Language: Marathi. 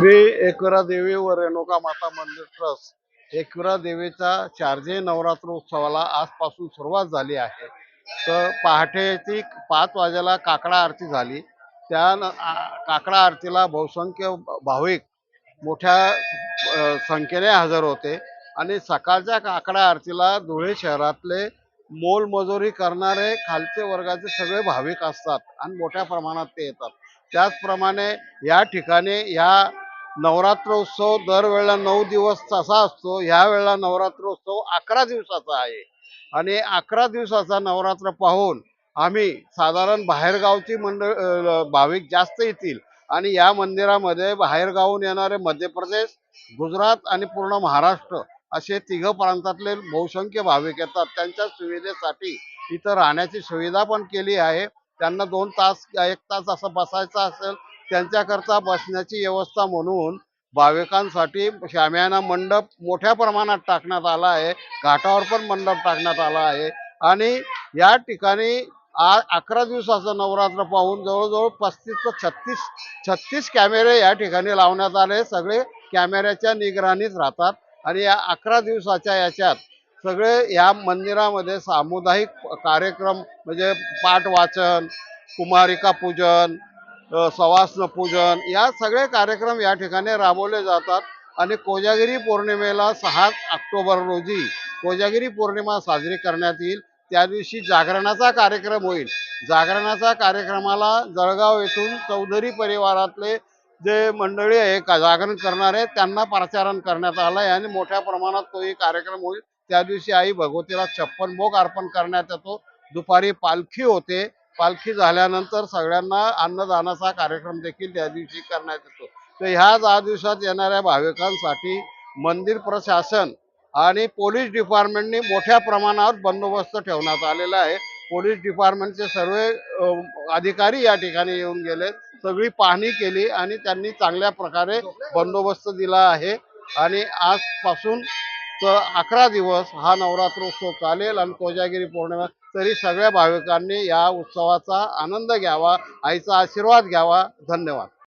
श्री एकविरा देवी व रेणुका माता मंदिर ट्रस्ट एकविरा देवीचा चारजे नवरात्र उत्सवाला आजपासून सुरुवात झाली आहे. तर पहाटेची पाच वाजेला काकडा आरती झाली. त्या न- काकडा आरतीला बहुसंख्य भाविक मोठ्या संख्येने हजर होते आणि सकाळच्या काकडा आरतीला धुळे शहरातले मोलमजुरी करणारे खालचे वर्गाचे सगळे भाविक असतात आणि मोठ्या प्रमाणात ते येतात. त्याचप्रमाणे या ठिकाणी या नवरात्रोत्सव दरवेळेला नऊ दिवस तसा असतो. ह्या वेळेला नवरात्रोत्सव अकरा दिवसाचा आहे. आणि अकरा दिवसाचा नवरात्र पाहून आम्ही साधारण बाहेरगावची मंडळ भाविक जास्त येतील. आणि या मंदिरामध्ये बाहेरगावून येणारे मध्य प्रदेश गुजरात आणि पूर्ण महाराष्ट्र असे तिघ प्रांतातले बहुसंख्य भाविक येतात. त्यांच्या सुविधेसाठी इथं राहण्याची सुविधा पण केली आहे. त्यांना दोन तास एक तास असं बसायचं असेल त्यांच्याकरता बसण्याची व्यवस्था म्हणून भाविकांसाठी शामियाना मंडप मोठ्या प्रमाणात टाकण्यात आला आहे. घाटावर पण मंडप टाकण्यात आला आहे. आणि या ठिकाणी आ अकरा दिवसाचं नवरात्र पाहून जवळजवळ पस्तीस ते छत्तीस छत्तीस कॅमेरे या ठिकाणी लावण्यात आले. सगळे कॅमेऱ्याच्या निगराणीत राहतात. आणि या अकरा दिवसाच्या याच्यात सगळे या मंदिरामध्ये सामुदायिक कार्यक्रम म्हणजे पाठ वाचन कुमारिका पूजन अ, पूजन या सगळे कार्यक्रम या ठिकाणी राबवले जातात. आणि कोजागिरी पौर्णिमेला सहा ऑक्टोबर रोजी कोजागिरी पौर्णिमा साजरी करण्यात येईल. त्या दिवशी जागरणाचा कार्यक्रम होईल. जागरणाचा कार्यक्रमाला जळगाव येथून चौधरी परिवारातले जे मंडळी आहे का जागरण करणारे त्यांना प्रचारण करण्यात आलं आहे आणि मोठ्या प्रमाणात तोही कार्यक्रम होईल. त्या दिवशी आई भगवतीला छप्पन भोग अर्पण करण्यात येतो. दुपारी पालखी होते. पालखी झाल्यानंतर सगळ्यांना अन्नदानाचा कार्यक्रम देखील त्या दिवशी करण्यात येतो. तर ह्या दहा दिवसात येणाऱ्या भाविकांसाठी मंदिर प्रशासन आणि पोलीस डिपार्टमेंटने मोठ्या प्रमाणावर बंदोबस्त ठेवण्यात आलेला आहे. पोलीस डिपार्टमेंटचे सर्व अधिकारी या ठिकाणी येऊन गेले. सगळी पाहणी केली आणि त्यांनी चांगल्या प्रकारे बंदोबस्त दिला आहे. आणि आजपासून तर अकरा दिवस हा नवरात्रोत्सव चालेल आणि कोजागिरी पौर्णिमा तरी सगळ्या भाविकांनी या उत्सवाचा आनंद घ्यावा आईचा आशीर्वाद घ्यावा. धन्यवाद.